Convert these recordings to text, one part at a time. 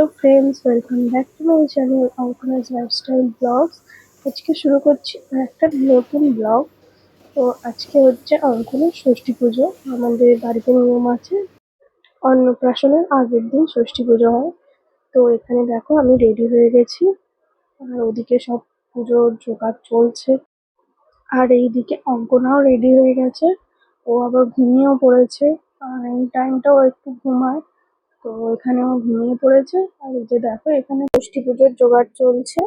Hello friends welcome back to my channel Ankona's lifestyle blogs আজকে শুরু করছি একটা নতুন ব্লগ তো আজকে হচ্ছে অঙ্কনের ষষ্ঠী পুজো। আমাদের বাড়িতে নিয়ম আছে, অন্নপ্রাশনের আগের দিন ষষ্ঠী পুজো হয়। তো এখানে দেখো আমি রেডি হয়ে গেছি, আর ওদিকে সব পুজোর জোগাড় চলছে। আর এইদিকে অঙ্কনাও রেডি হয়ে গেছে। ও আবার ঘুমিয়েও পড়েছে, আর এই টাইমটাও একটু ঘুমায়। তো এখানে ও ঘুমিয়ে পড়েছে। আর যে দেখো, এখানে ষষ্ঠী পুজোর জোগাড় চলছে।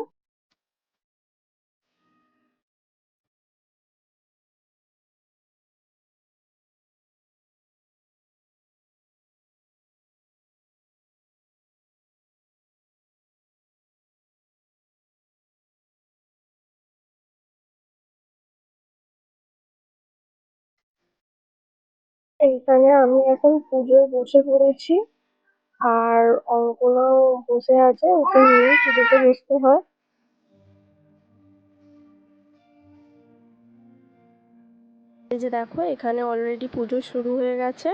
এইখানে আমি এখন পুজোয় বসে পড়েছি। আর অঙ্কনাও বসে আছে, ওকে নিয়ে পুজোতে বসতে হয়। এই যে দেখো, এখানে অলরেডি পুজো শুরু হয়ে গেছে।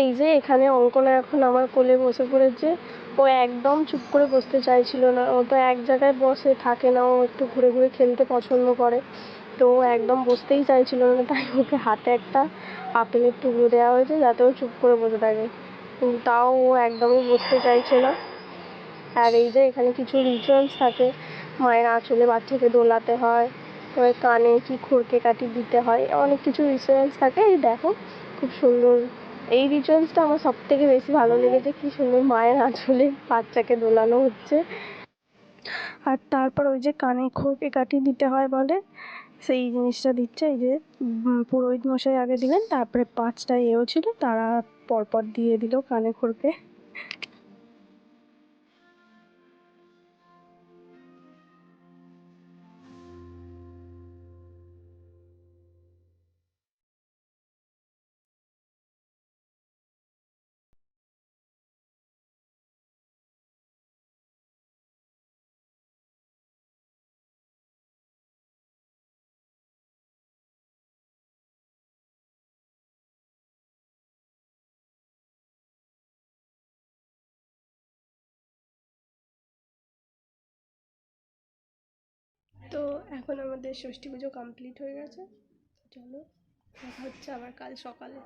এই যে এখানে অঙ্কনা এখন আমার কোলে বসে পড়েছে। ও একদম চুপ করে বসতে চাইছিল না। ও তো এক জায়গায় বসে থাকে না। ও একটু ঘুরে ঘুরে খেলতে পছন্দ করে। তো ও একদম বসতেই চাইছিল না। তাই ওকে হাতে একটা আপেলের টুকরো দেওয়া হয়েছে যাতে ও চুপ করে বসে থাকে। তাও ও একদমই বসতে চাইছে না। আর এই যে এখানে কিছু রিচুয়ালস থাকে। মায়ের আঁচলে বাচ্চাকে দোলাতে হয়। ওই কানে কি খুরকে কাটি দিতে হয়। অনেক কিছু রিচুয়ালস থাকে। এই দেখো, খুব সুন্দর এই রিচুয়ালসটা আমার সব থেকে বেশি ভালো লেগেছে। কি সুন্দর মায়ের আঁচলে বাচ্চাকে দোলানো হচ্ছে। আর তারপর ওই যে কানে খুরকে কাটি দিতে হয় বলে, সেই জিনিসটা দিচ্ছে। এই যে পুরোহিত মশাই আগে দিলেন, তারপরে পাঁচটা এও ছিল, তারা পরপর দিয়ে দিল কানে খুরকে এখন আমাদের ষষ্ঠী পুজো কমপ্লিট হয়ে গেছে। চলো দেখা হচ্ছে আবার কাল সকালে।